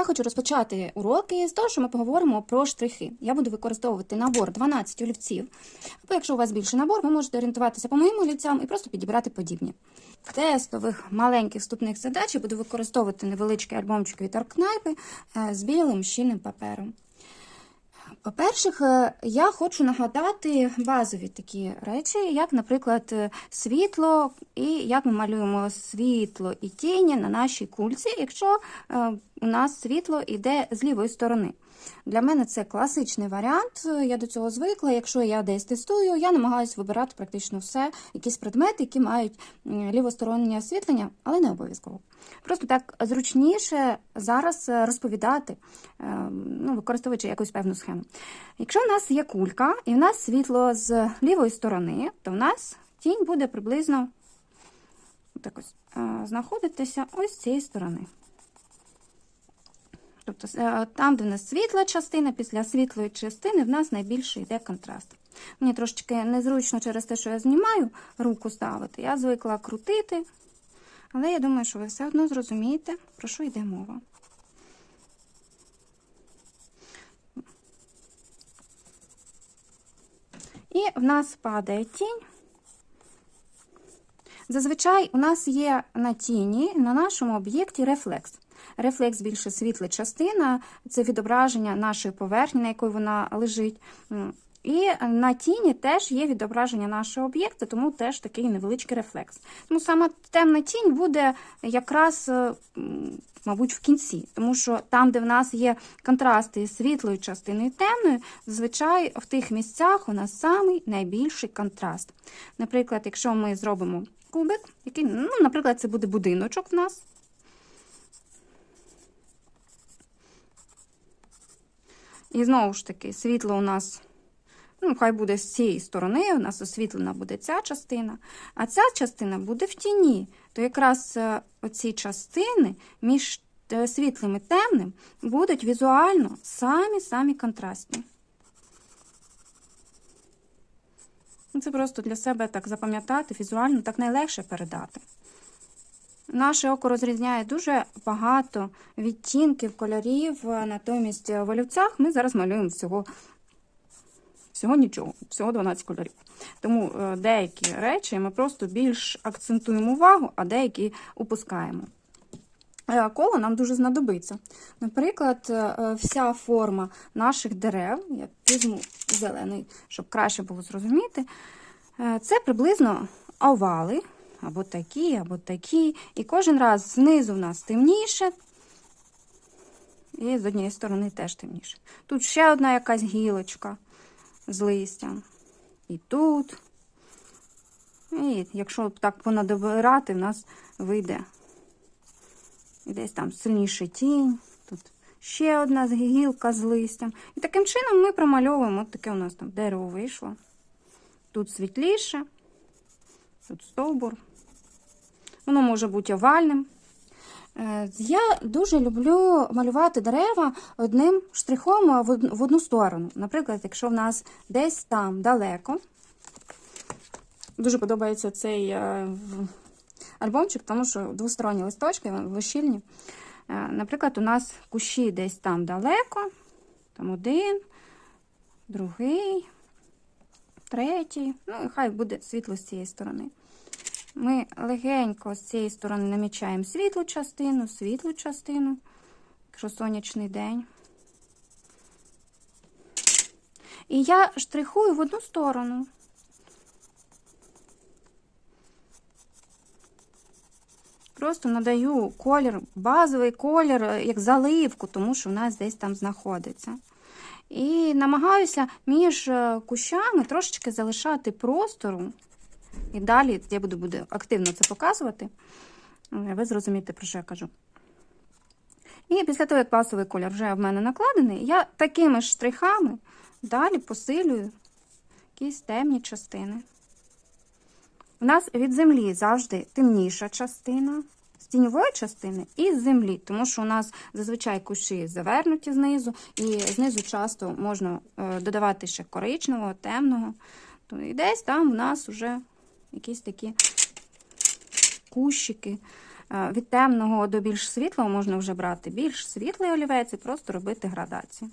Я хочу розпочати уроки з того, що ми поговоримо про штрихи. Я буду використовувати набор 12 олівців. Або якщо у вас більше набор, ви можете орієнтуватися по моїм олівцям і просто підібрати подібні. В тестових маленьких вступних задач я буду використовувати невеличкі альбомчики від аркнайпи е, з білим щільним папером. По-перше, е, я хочу нагадати базові такі речі, як, наприклад, е, світло, і як ми малюємо світло і тіні на нашій кульці, якщо е, у нас світло йде з лівої сторони. Для мене це класичний варіант, я до цього звикла. Якщо я десь тестую, я намагаюся вибирати практично все, якісь предмети, які мають лівостороннє освітлення, але не обов'язково. Просто так зручніше зараз е, розповідати, е, ну, використовуючи якусь певну схему. Якщо в нас є кулька і в нас світло з лівої сторони, то в нас тінь буде приблизно так ось, е, знаходитися ось з цієї сторони. Тобто е, там, де в нас світла частина, після світлої частини в нас найбільше йде контраст. Мені трошечки незручно через те, що я знімаю руку ставити. Я звикла крутити, але я думаю, що ви все одно зрозумієте, про що йде мова. І в нас падає тінь. Зазвичай у нас є на тіні на нашому об'єкті рефлекс. Рефлекс більше світла частина, це відображення нашої поверхні, на якій вона лежить. І на тіні теж є відображення нашого об'єкта, тому теж такий невеличкий рефлекс. Тому саме темна тінь буде якраз, е, мабуть, в кінці, тому що там, де в нас є контрасти світлою частиною і темною, зазвичай в тих місцях у нас самий найбільший контраст. Наприклад, якщо ми зробимо кубик, який, ну, наприклад, це буде будиночок в нас. І знову ж таки, світло у нас, ну, хай буде з цієї сторони, у нас освітлена буде ця частина, а ця частина буде в тіні. То якраз е, оці частини між е, світлим і темним будуть візуально самі-самі контрастні. Ну, Це просто для себе так запам'ятати, візуально так найлегше передати. Наше око розрізняє дуже багато відтінків, кольорів, натомість в олівцях ми зараз малюємо всього, всього нічого, всього 12 кольорів. Тому е, деякі речі ми просто більш акцентуємо увагу, а деякі упускаємо. Е, Коло нам дуже знадобиться. Наприклад, е, вся форма наших дерев, я візьму зелений, щоб краще було зрозуміти, це приблизно овали, або такі, або такі. І кожен раз знизу в нас темніше, і з однієї сторони теж темніше. Тут ще одна якась гілочка з листям. І тут. І якщо так понадобирати, в нас вийде десь там сильніший тінь. Тут ще одна гілка з листям. І таким чином ми промальовуємо. От таке у нас там дерево вийшло. Тут світліше, тут стовбур. Воно може бути овальним. Е, Я дуже люблю малювати дерева одним штрихом в одну сторону. Наприклад, якщо в нас десь там далеко. Дуже подобається цей е, альбомчик, тому що двосторонні листочки, вони вищільні. Е, Наприклад, у нас кущі десь там далеко. Там один, другий, третій. Ну, і хай буде світло з цієї сторони. Ми легенько з цієї сторони намічаємо світлу частину, світлу частину, якщо сонячний день. І я штрихую в одну сторону. Просто надаю колір, базовий колір, як заливку, тому що в нас десь там знаходиться. І намагаюся між е, кущами трошечки залишати простору. І далі я буду, буду активно це показувати. Е, Ви зрозумієте, про що я кажу. І після того, як базовий колір вже в мене накладений, я такими ж штрихами далі посилюю якісь темні частини. У нас від землі завжди темніша частина, з тіньової частини і з землі, тому що у нас зазвичай кущі завернуті знизу, і знизу часто можна е, додавати ще коричневого, темного. І десь там у нас вже якісь такі кущики. Е, Від темного до більш світлого можна вже брати більш світлий олівець і просто робити градацію.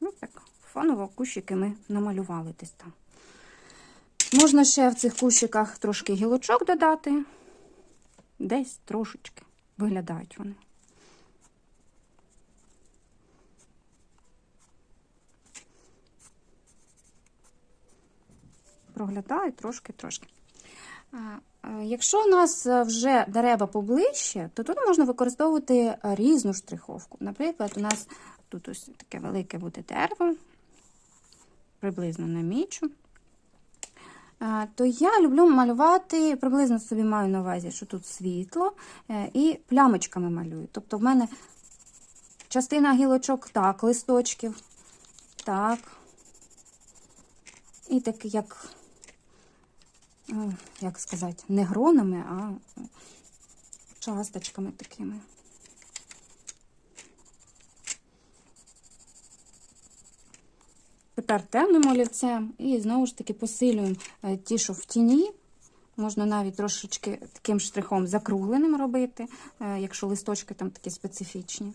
Ну так, фоново кущики ми намалювали десь там. Можна ще в цих кущиках трошки гілочок додати. Десь трошечки виглядають вони. Проглядають трошки-трошки. Якщо у нас е, вже дерева поближче, то тут можна використовувати е, різну штриховку. Наприклад, у нас тут ось таке велике буде дерево, приблизно намічу. То я люблю малювати, приблизно собі маю на увазі, що тут світло, е, і плямочками малюю. Тобто в мене частина гілочок, так, листочків, так. І так як як сказати, не гронами, а часточками такими. Тепер темним олівцем і знову ж таки посилюємо е, ті, що в тіні. Можна навіть трошечки таким штрихом закругленим робити, е, якщо листочки там такі специфічні.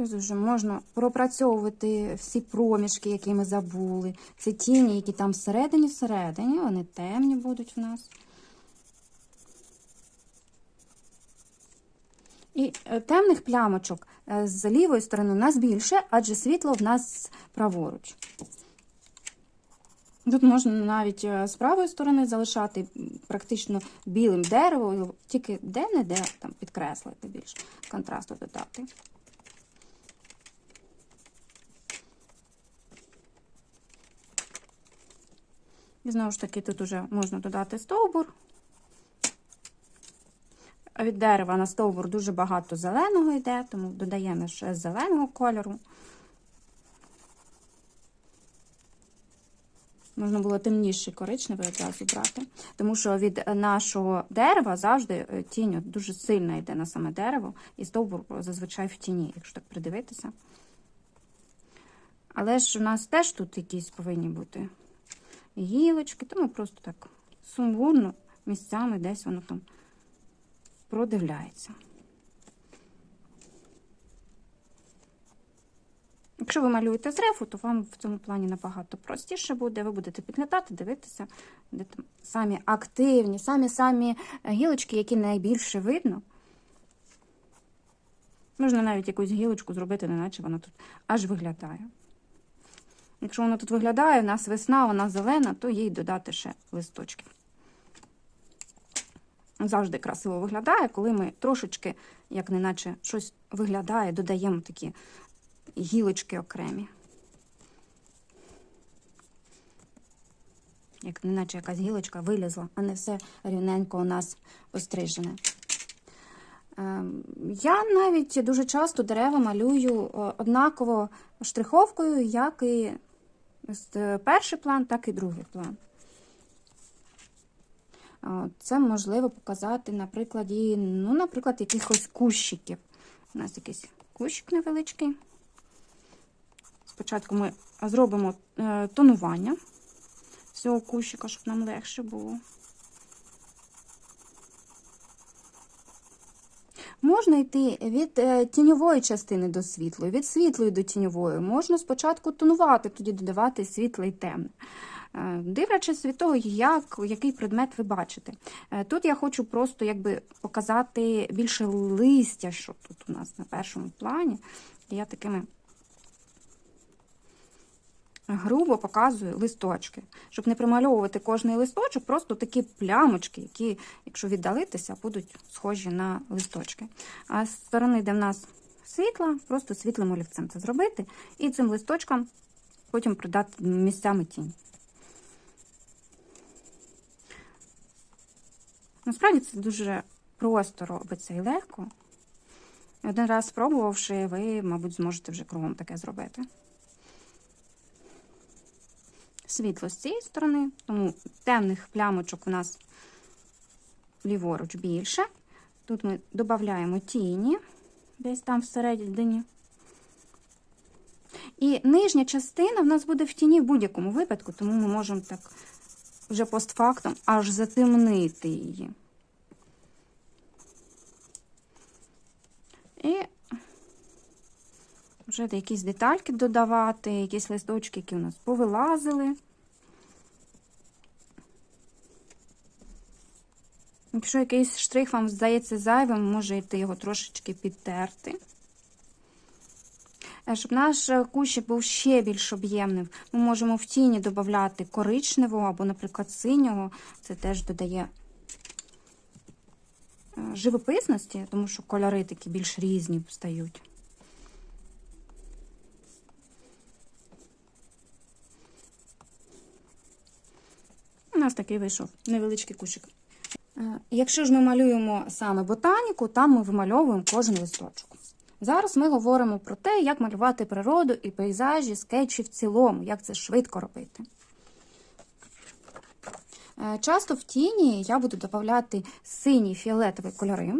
Тут вже можна пропрацьовувати всі проміжки, які ми забули. Це тіні, які там всередині, всередині, вони темні будуть в нас. І е, темних плямочок е, з лівої сторони у нас більше, адже світло в нас праворуч. Тут можна навіть е, з правої сторони залишати практично білим дерево, тільки де-не-де підкреслити більш контрасту додати. І знову ж таки, тут вже можна додати стовбур. Від дерева на стовбур дуже багато зеленого йде, тому додаємо ще зеленого кольору. Можна було темніший коричневий одразу брати, тому що від нашого дерева завжди тінь дуже сильно йде на саме дерево, і стовбур зазвичай в тіні, якщо так придивитися. Але ж у нас теж тут якісь повинні бути гілочки, тому просто так сумбурно місцями десь воно там продивляється. Якщо ви малюєте з рефу, то вам в цьому плані набагато простіше буде. Ви будете підглядати, дивитися, де там самі активні, самі-самі гілочки, які найбільше видно. Можна навіть якусь гілочку зробити, неначе вона тут аж виглядає. Якщо вона тут виглядає, у нас весна, вона зелена, то їй додати ще листочки. Завжди красиво виглядає, коли ми трошечки, як неначе щось виглядає, додаємо такі гілочки окремі. Як неначе якась гілочка вилізла, а не все рівненько у нас пострижене. Ем, Я навіть дуже часто дерева малюю однаково штриховкою, як і перший план, так і другий план. Це можливо показати на прикладі, ну, наприклад, якихось кущиків. У нас якийсь кущик невеличкий. Спочатку ми зробимо е, тонування цього кущика, щоб нам легше було. Можна йти від е, тіньової частини до світлої, від світлої до тіньової. Можна спочатку тонувати, тоді додавати світле і темне. Е, дивлячись від того, як, який предмет ви бачите. Е, тут я хочу просто якби показати більше листя, що тут у нас на першому плані. Я такими грубо показую листочки, щоб не примальовувати кожний листочок, просто такі плямочки, які, якщо віддалитися, будуть схожі на листочки. А з сторони, де в нас світла, просто світлим олівцем це зробити, і цим листочком потім придати місцями тінь. Насправді це дуже просто робиться і легко. Один раз спробувавши, ви, мабуть, зможете вже кругом таке зробити світло з цієї сторони, тому темних плямочок у нас ліворуч більше. Тут ми додаємо тіні, десь там всередині. І нижня частина в нас буде в тіні в будь-якому випадку, тому ми можемо так вже постфактом аж затемнити її. І вже якісь детальки додавати, якісь листочки, які у нас повилазили. Якщо якийсь штрих вам здається зайвим, можете його трошечки підтерти. Е, Щоб наш е, кущик був ще більш об'ємним, ми можемо в тіні додати коричневого або, наприклад, синього. Це теж додає е, живописності, тому що кольори такі більш різні стають. У нас такий вийшов невеличкий кущик. Е, Якщо ж ми малюємо саме ботаніку, там ми вимальовуємо кожен листочок. Зараз ми говоримо про те, як малювати природу і пейзажі, скетчі в цілому, як це швидко робити. Е, Часто в тіні я буду додавати сині фіолетові кольори,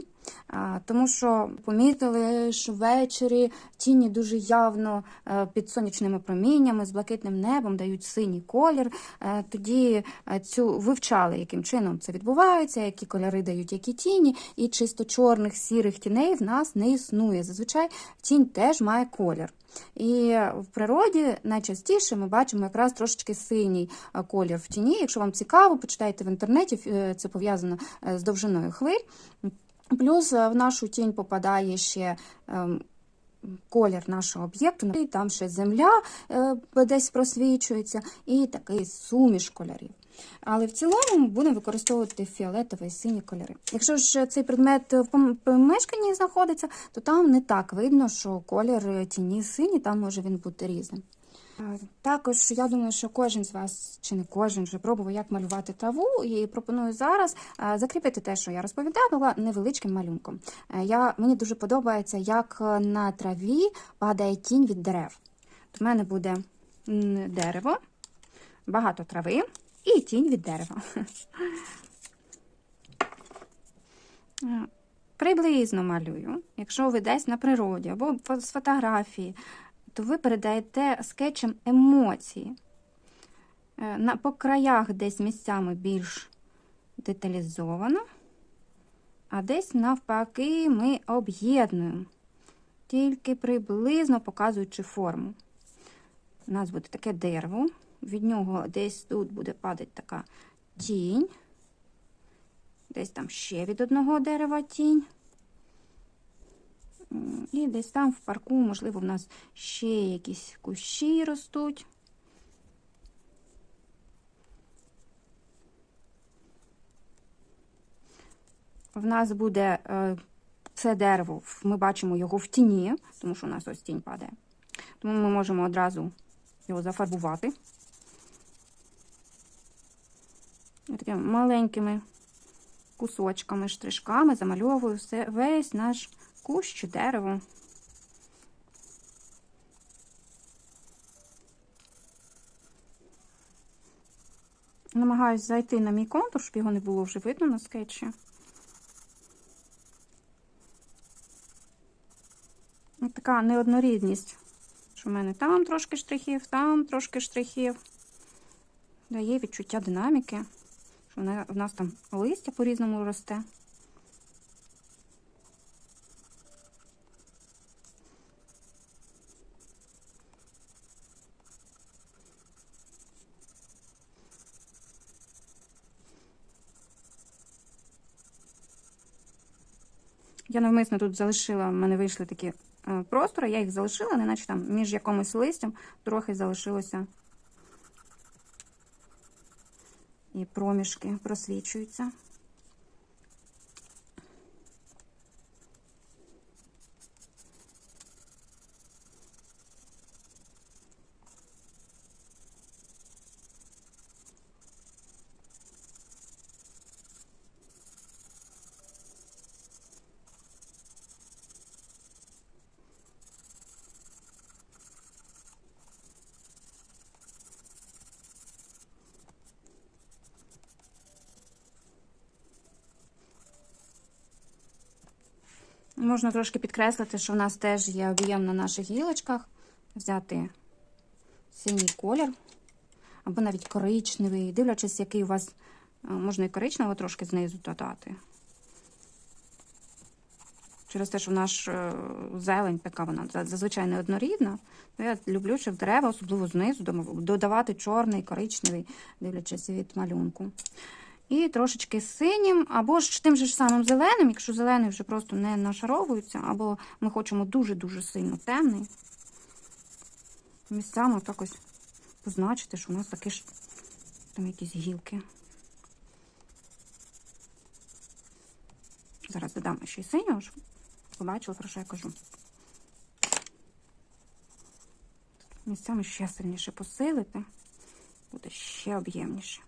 тому що помітили, що ввечері тіні дуже явно е, під сонячними проміннями з блакитним небом дають синій колір. Е, Тоді е, цю вивчали, яким чином це відбувається, які кольори дають які тіні, і чисто чорних сірих тіней в нас не існує. Зазвичай тінь теж має колір. І в природі найчастіше ми бачимо якраз трошечки синій колір в тіні. Якщо вам цікаво, почитайте в інтернеті, це пов'язано з довжиною хвиль. Плюс е, в нашу тінь попадає ще колір нашого об'єкту, і там ще земля десь просвічується, і такий суміш кольорів. Але в цілому ми будемо використовувати фіолетові і сині кольори. Якщо ж цей предмет в помешканні знаходиться, то там не так видно, що колір тіні синій, там може він бути різним. Також я думаю, що кожен з вас, чи не кожен, вже пробував, як малювати траву, і пропоную зараз закріпити те, що я розповідала, невеличким малюнком. Е, Я, мені дуже подобається, як е, на траві падає тінь від дерев. У мене буде дерево, багато трави і тінь від дерева. Е, Приблизно малюю. Якщо ви десь на природі або з фотографії, то ви передаєте скетчем емоції. Е, На, по краях десь місцями більш деталізовано, а десь навпаки ми об'єднуємо, тільки приблизно показуючи форму. У нас буде таке дерево, від нього десь тут буде падати така тінь, десь там ще від одного дерева тінь. І десь там в парку, можливо, в нас ще якісь кущі ростуть. В нас буде е, це дерево, ми бачимо його в тіні, тому що у нас ось тінь падає. Тому ми можемо одразу його зафарбувати. Такими маленькими кусочками, штришками замальовую все, весь наш кущ дерево. Намагаюсь зайти на мій контур, щоб його не було вже видно на скетчі. Ось така неоднорідність, що в мене там трошки штрихів, там трошки штрихів. Дає відчуття динаміки, що в нас там листя по-різному росте. Я навмисно тут залишила, в мене вийшли такі е, простори, я їх залишила, неначе там між якимось листям трохи залишилося. І проміжки просвічуються. Можна трошки підкреслити, що в нас теж є об'єм на наших гілочках. Взяти синій колір або навіть коричневий, дивлячись, який у вас е, можна і коричневого трошки знизу додати. Через те, що наш е, зелень така вона зазвичай не однорідна. Я люблю, щоб дерева, особливо знизу, додавати чорний, коричневий, дивлячись від малюнку. І трошечки синім, або ж тим же ж самим зеленим, якщо зелений вже просто не нашаровується, або ми хочемо дуже-дуже сильно темний. Місцями так ось позначити, що у нас такі ж там якісь гілки. Зараз додам ще й синього, щоб побачили, про що я кажу. Місцями ще сильніше посилити, буде ще об'ємніше.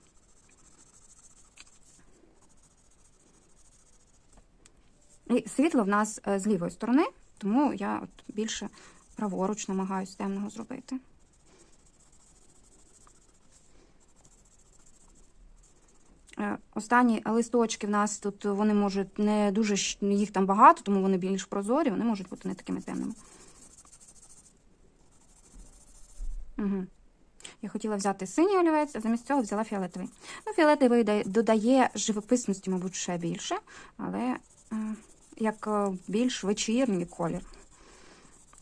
І світло в нас е, з лівої сторони, тому я от більше праворуч намагаюся темного зробити. Е, Останні листочки в нас тут вони можуть не дуже їх там багато, тому вони більш прозорі, вони можуть бути не такими темними. Угу. Я хотіла взяти синій олівець, а замість цього взяла фіолетовий. Ну, фіолетовий додає живописності, мабуть, ще більше, але е, як е, більш вечірній колір.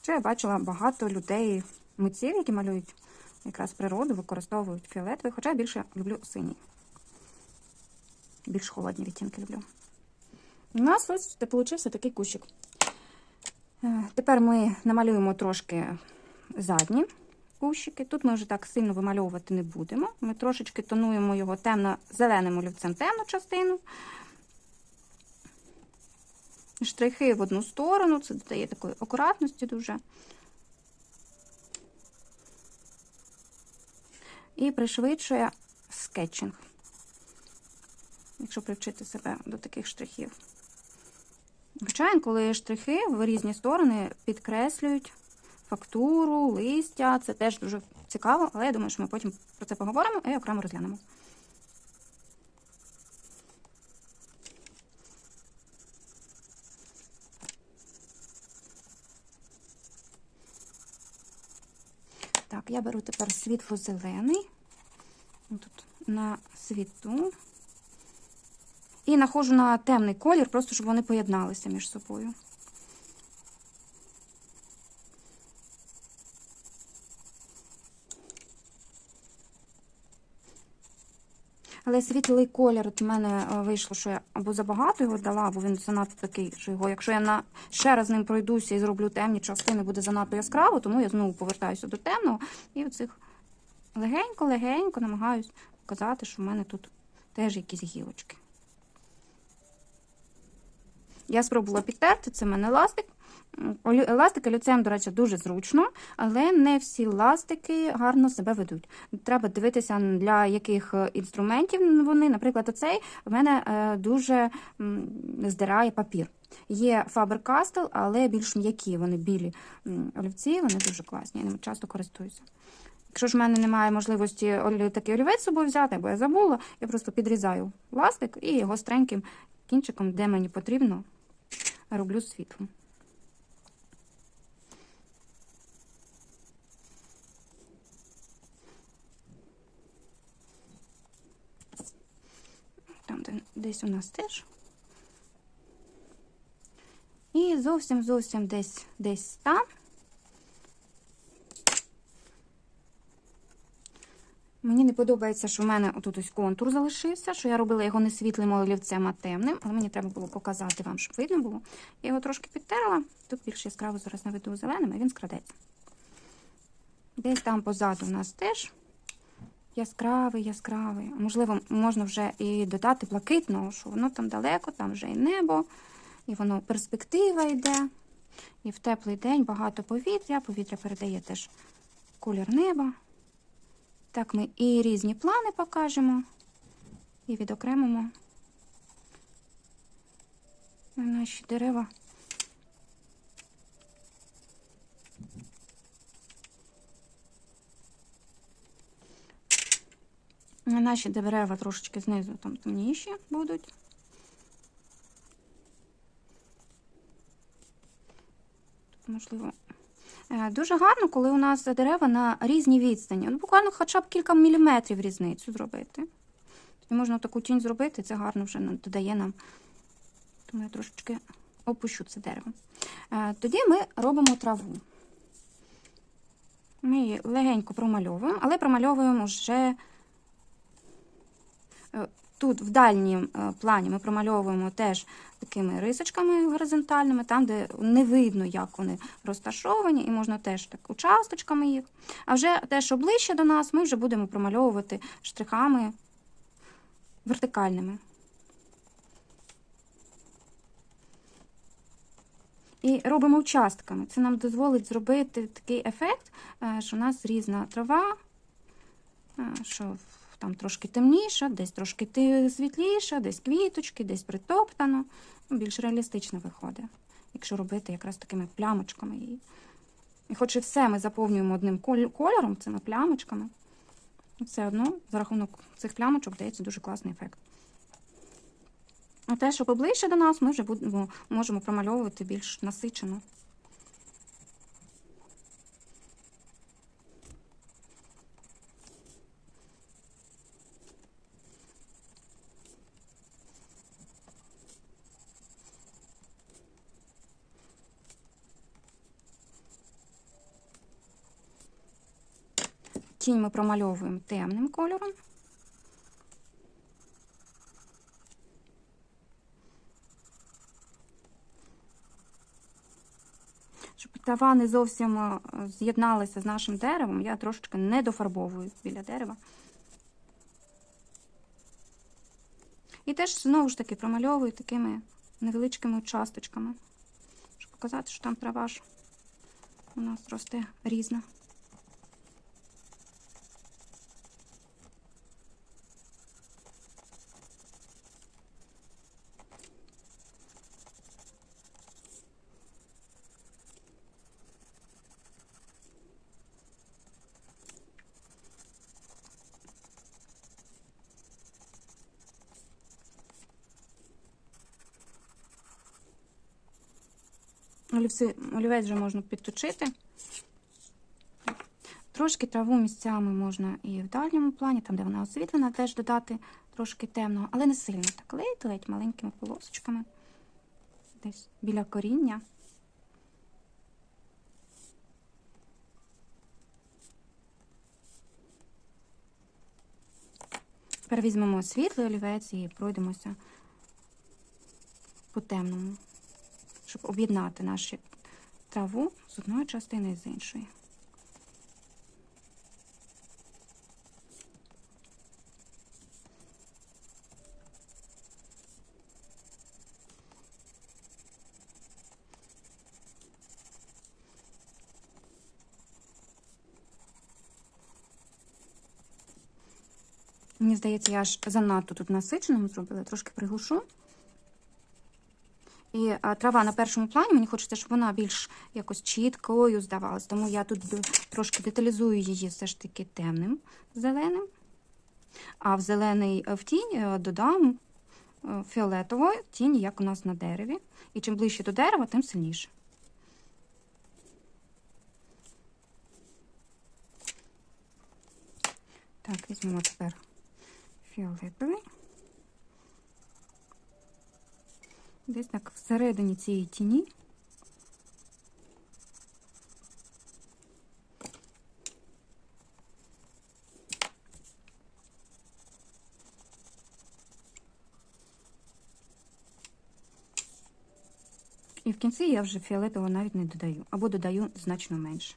Ще я бачила багато людей, митців, які малюють якраз природу, використовують фіолетовий, хоча я більше люблю синій. Більш холодні відтінки люблю. У нас ось получився такий кущик. Е, Тепер ми намалюємо трошки задні кущики. Тут ми вже так сильно вимальовувати не будемо. Ми трошечки тонуємо його темно-зеленим олівцем темну частину. Штрихи в одну сторону, це додає такої акуратності дуже. І пришвидшує скетчинг, якщо привчити себе до таких штрихів. Хоча інколи штрихи в різні сторони підкреслюють фактуру, листя. Це теж дуже цікаво, але я думаю, що ми потім про це поговоримо і окремо розглянемо. Я беру тепер світло-зелений. Тут на світу. І находжу на темний колір, просто щоб вони поєдналися між собою. Але світлий колір от у мене е, вийшло, що я або забагато його дала, або він занадто такий, що його, якщо я на ще раз ним пройдуся і зроблю темні частини, буде занадто яскраво, тому я знову повертаюся до темного і оцих легенько-легенько намагаюсь показати, що в мене тут теж якісь гілочки. Я спробувала підтерти, це в мене ластик. Еластики люцем, до речі, дуже зручно, але не всі ластики гарно себе ведуть. Треба дивитися, для яких е, інструментів вони. Наприклад, оцей в мене е, дуже здирає папір. Є Faber-Castell, але більш м'які, вони білі олівці, вони дуже класні, я ними часто користуюся. Якщо ж в мене немає можливості такий олівець з собою взяти, бо я забула, я просто підрізаю ластик і його стреньким кінчиком, де мені потрібно, роблю світло. Там де- десь у нас теж. І зовсім зовсім десь десь там. Мені не подобається, що в мене отут ось контур залишився, що я робила його не світлим олівцем, а темним, але мені треба було показати вам, щоб видно було. Я його трошки підтерла. Тут більш яскраво зараз наведу зеленим, а він скрадеться. Десь там позаду у нас теж яскравий, яскравий. Можливо, можна вже і додати блакитного, що воно там далеко, там вже і небо, і воно перспектива йде. І в теплий день багато повітря. Повітря передає теж колір неба. Так, ми і різні плани покажемо, і відокремимо наші дерева. Наші дерева трошечки знизу там темніші будуть. можливо. Е, Дуже гарно, коли у нас дерева на різній відстані. Ну, буквально хоча б кілька міліметрів різницю зробити. Тоді можна таку тінь зробити, це гарно вже ну, додає нам. Тому я трошечки опущу це дерево. Е, Тоді ми робимо траву. Ми її легенько промальовуємо, але промальовуємо вже тут, в дальнім е, плані, ми промальовуємо теж такими рисочками горизонтальними, там, де не видно, як вони розташовані, і можна теж так участочками їх. А вже те, що ближче до нас, ми вже будемо промальовувати штрихами вертикальними. І робимо участками. Це нам дозволить зробити такий ефект, е, що у нас різна трава, е, що там трошки темніша, десь трошки світліша, десь квіточки, десь притоптано. Ну, Більш реалістично виходить, якщо робити якраз такими плямочками її. І хоч і все ми заповнюємо одним кольором, цими плямочками, все одно за рахунок цих плямочок дається дуже класний ефект. А те, що поближче до нас, ми вже будемо, можемо промальовувати більш насичено. Тінь ми промальовуємо темним кольором. Щоб трава не зовсім е, з'єдналася з нашим деревом, я трошечки не дофарбовую біля дерева. І теж знову ж таки промальовую такими невеличкими участочками, щоб показати, що там трава ж у нас росте різна. Олівець вже можна підточити. Трошки траву місцями можна і в дальньому плані, там, де вона освітлена, теж додати трошки темного, але не сильно так ледь, ледь маленькими полосочками. Десь біля коріння. Тепер візьмемо світлий олівець і пройдемося по темному щоб об'єднати нашу траву з одної частини і з іншої. Мені здається, я аж занадто тут насиченим зробила, трошки приглушу. І трава на першому плані, мені хочеться, щоб вона більш якось чіткою здавалась. Тому я тут трошки деталізую її все ж таки темним зеленим. А в зелений е, в тінь е, додам е, фіолетової тінь, як у нас на дереві. І чим ближче до дерева, тим сильніше. Так, візьмемо тепер фіолетовий. Десь так всередині цієї тіні. І в кінці я вже фіолетового навіть не додаю, або додаю значно менше.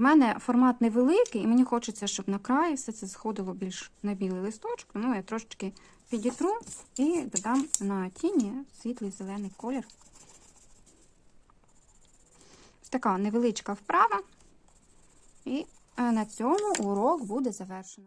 В мене формат невеликий, і мені хочеться, щоб на краї все це сходило більш на білий листочок, тому я трошечки підітру і додам на тіні світлий зелений колір. Ось така невеличка вправа, і е, на цьому урок буде завершено.